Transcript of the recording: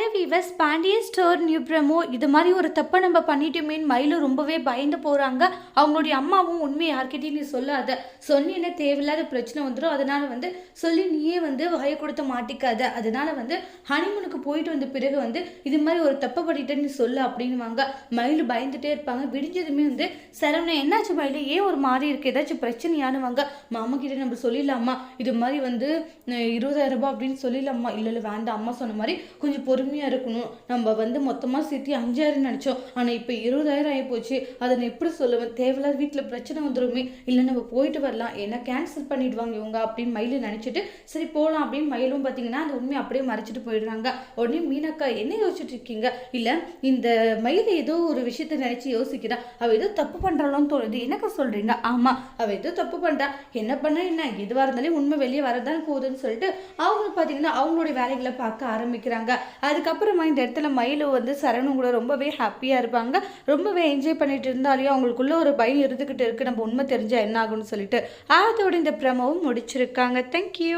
Hello viewers Pandian store new promo இது மாதிரி ஒரு தப்பை நம்ம பண்ணிட்டோமேன்னு மயிலும் ரொம்பவே பயந்து போகிறாங்க அவங்களுடைய அம்மாவும் உண்மையை யார்கிட்டையும் நீ சொல்லாத. சொன்னீங்கன்னா தேவையில்லாத பிரச்சனை வந்துடும் அதனால் வந்து சொல்லி நீயே வந்து வகை கொடுத்து மாட்டிக்காத. அதனால் வந்து ஹனிமூனுக்கு போயிட்டு வந்த பிறகு வந்து இது மாதிரி ஒரு தப்பை பண்ணிட்டேன்னு நீ சொல்லு அப்படின்னுவாங்க. மயில் பயந்துட்டே இருப்பாங்க. விடிஞ்சதுமே வந்து சரவணா என்னாச்சு மயிலு? ஏன் ஒரு மாதிரி இருக்குது ஏதாச்சும் பிரச்சனையானுவாங்க. மாமா கிட்டே நம்ம சொல்லிடலாமா? இது மாதிரி வந்து இருபதாயிரம் ரூபாய் அப்படின்னு சொல்லிடலாமா? இல்லை இல்லை வேண்டாம். அம்மா சொன்ன மாதிரி கொஞ்சம் பொறுமை பொறுமையாக இருக்கணும். நம்ம வந்து மொத்தமாக சேர்த்து அஞ்சாயிரம் நினச்சோம். ஆனால் இப்போ இருபதாயிரம் ஆகி போச்சு அதை நான் எப்படி சொல்லுவேன்? தேவையில்லாத வீட்டில் பிரச்சனை வந்துருமே. இல்லை நம்ம போயிட்டு வரலாம். ஏன்னா கேன்சல் பண்ணிடுவாங்க இவங்க அப்படின்னு மயிலு நினச்சிட்டு சரி போகலாம் அப்படின்னு மயிலும் பார்த்தீங்கன்னா அந்த உண்மையை அப்படியே மறைச்சிட்டு போயிடுறாங்க. உடனே மீனாக்கா என்ன யோசிச்சுட்டு இருக்கீங்க? இல்லை இந்த மயில் ஏதோ ஒரு விஷயத்த நினச்சி யோசிக்கிறா. அவள் ஏதோ தப்பு பண்ணுறாளோன்னு தோணுது என்னக்கா சொல்கிறீங்க ஆமாம் அவள் ஏதோ தப்பு பண்ணுறா என்ன பண்ண என்ன? எதுவாக இருந்தாலும் உண்மை வெளியே வரதான் போகுதுன்னு சொல்லிட்டு அவங்க பார்த்தீங்கன்னா அவங்களுடைய வேலைகளை பார்க்க ஆரம்பிக்கிறாங்க. அதுக்கப்புறமா இந்த இடத்துல மயிலு வந்து சரணும் கூட ரொம்பவே ஹாப்பியாக இருப்பாங்க. ரொம்பவே என்ஜாய் பண்ணிட்டு இருந்தாலையும் அவங்களுக்குள்ள ஒரு பயம் இருந்துக்கிட்டு இருக்குது நம்ம உண்மை தெரிஞ்சால் என்ன ஆகும்னு சொல்லிட்டு. அதோட இந்த பிரமவும் முடிச்சிருக்காங்க. தேங்க்யூ